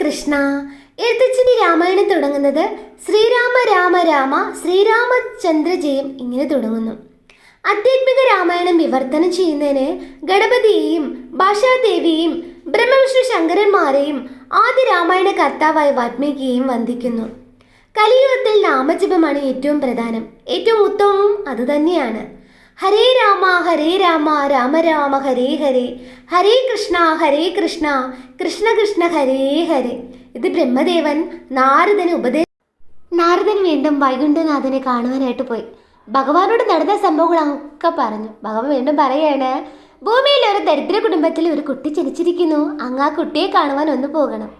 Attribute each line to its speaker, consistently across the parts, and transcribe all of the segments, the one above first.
Speaker 1: കൃഷ്ണ. എഴുത്തച്ഛന്റെ രാമായണം തുടങ്ങുന്നത് ശ്രീരാമ രാമ രാമ ശ്രീരാമചന്ദ്ര ജയം ഇങ്ങനെ തുടങ്ങുന്നു. ആധ്യാത്മിക രാമായണം വിവർത്തനം ചെയ്യുന്നതിന് ഗണപതിയെയും ഭാഷാദേവിയെയും ബ്രഹ്മവിഷ്ണു ശങ്കരന്മാരെയും ആദ്യ രാമായണ കർത്താവായ വാത്മീകിയെയും വന്ദിക്കുന്നു. കലിയുഗത്തിൽ നാമജപമാണ് ഏറ്റവും പ്രധാനം. ഏറ്റവും ഉത്തമവും അതുതന്നെയാണ്. ഹരേ രാമ ഹരേ രാമ രാമ രാമ ഹരേ ഹരേ. ഹരേ കൃഷ്ണ ഹരേ കൃഷ്ണ. കൃഷ്ണ കൃഷ്ണ ഹരേ ഹരേ. ഇത് ബ്രഹ്മദേവൻ നാരദന് ഉപദേ നാരദൻ വീണ്ടും വൈകുണ്ഠനാഥനെ കാണുവാനായിട്ട് പോയി. ഭഗവാനോട് നടന്ന സംഭവങ്ങളൊക്കെ പറഞ്ഞു. ഭഗവാൻ വീണ്ടും പറയാണ് ഭൂമിയിൽ ഒരു ദരിദ്ര കുടുംബത്തിൽ ഒരു കുട്ടി ജനിച്ചിരിക്കുന്നു. അങ്ങ് ആ കുട്ടിയെ കാണുവാൻ ഒന്ന് പോകണം.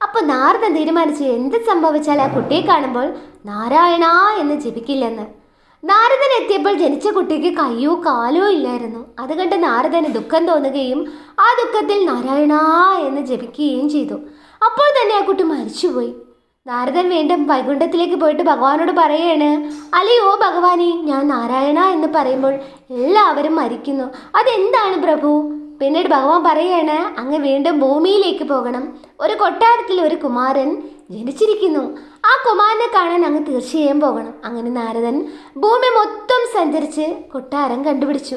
Speaker 1: അപ്പോൾ നാരദൻ തീരുമാനിച്ചു എന്ത് സംഭവിച്ചാൽ ആ കുട്ടിയെ കാണുമ്പോൾ നാരായണ എന്ന് ജപിക്കില്ലെന്ന്. നാരദൻ എത്തിയപ്പോൾ ജനിച്ച കുട്ടിക്ക് കയ്യോ കാലോ ഇല്ലായിരുന്നു. അത് കണ്ട് നാരദന് ദുഃഖം തോന്നുകയും ആ ദുഃഖത്തിൽ നാരായണ എന്ന് ജപിക്കുകയും ചെയ്തു. അപ്പോൾ തന്നെ ആ കുട്ടി മരിച്ചുപോയി. നാരദൻ വീണ്ടും വൈകുണ്ഠത്തിലേക്ക് പോയിട്ട് ഭഗവാനോട് പറയാണ് അല്ലയോ ഭഗവാനെ ഞാൻ നാരായണ എന്ന് പറയുമ്പോൾ എല്ലാവരും മരിക്കുന്നു. അതെന്താണ് പ്രഭു? പിന്നീട് ഭഗവാൻ പറയാണ് അങ്ങ് വീണ്ടും ഭൂമിയിലേക്ക് പോകണം. ഒരു കൊട്ടാരത്തിൽ ഒരു കുമാരൻ ജനിച്ചിരിക്കുന്നു. ആ കുമാരനെ കാണാൻ അങ്ങ് തീർച്ചയായും പോകണം. അങ്ങനെ നാരദൻ ഭൂമി മൊത്തം സഞ്ചരിച്ച് കൊട്ടാരം കണ്ടുപിടിച്ചു.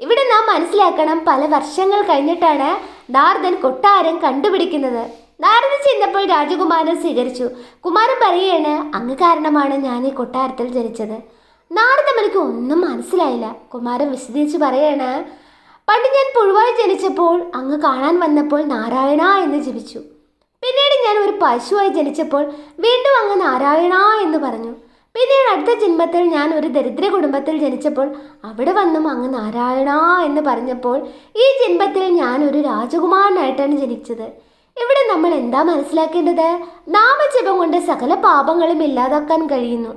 Speaker 1: ഇവിടെ നാം മനസ്സിലാക്കണം പല വർഷങ്ങൾ കഴിഞ്ഞിട്ടാണ് നാരദൻ കൊട്ടാരം കണ്ടുപിടിക്കുന്നത്. നാരദൻ ചെന്നപ്പോൾ രാജകുമാരൻ സ്വീകരിച്ചു. കുമാരൻ പറയുകയാണ് അങ്ങ് കാരണമാണ് ഞാൻ ഈ കൊട്ടാരത്തിൽ ജനിച്ചത്. നാരദമണിക്ക് ഒന്നും മനസ്സിലായില്ല. കുമാരൻ വിശദീകരിച്ച് പറയാണ് പണ്ട് ഞാൻ പുഴുവായി ജനിച്ചപ്പോൾ അങ്ങ് കാണാൻ വന്നപ്പോൾ നാരായണ എന്ന് ജപിച്ചു. ഒരു പശുവായി ജനിച്ചപ്പോൾ വീണ്ടും അങ്ങ് നാരായണ എന്ന് പറഞ്ഞു. പിന്നീട് അടുത്ത ജന്മത്തിൽ ഞാൻ ഒരു ദരിദ്ര കുടുംബത്തിൽ ജനിച്ചപ്പോൾ അവിടെ വന്നും അങ്ങ് നാരായണ എന്ന് പറഞ്ഞപ്പോൾ ഈ ജന്മത്തിൽ ഞാൻ ഒരു രാജകുമാരനായിട്ടാണ് ജനിച്ചത്. ഇവിടെ നമ്മൾ എന്താ മനസ്സിലാക്കേണ്ടത്? നാമജപം കൊണ്ട് സകല പാപങ്ങളും ഇല്ലാതാക്കാൻ കഴിയുന്നു.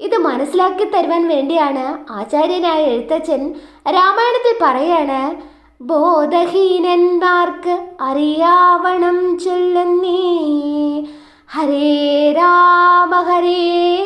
Speaker 1: ഇത് മനസ്സിലാക്കി തരുവാൻ വേണ്ടിയാണ് ആചാര്യനായ എഴുത്തച്ഛൻ രാമായണത്തിൽ പറയാണ് ബോധഹീനന്മാർക്ക് അറിയാവണം ചൊല്ലുന്നേ. ഹരേ രാമ ഹരേ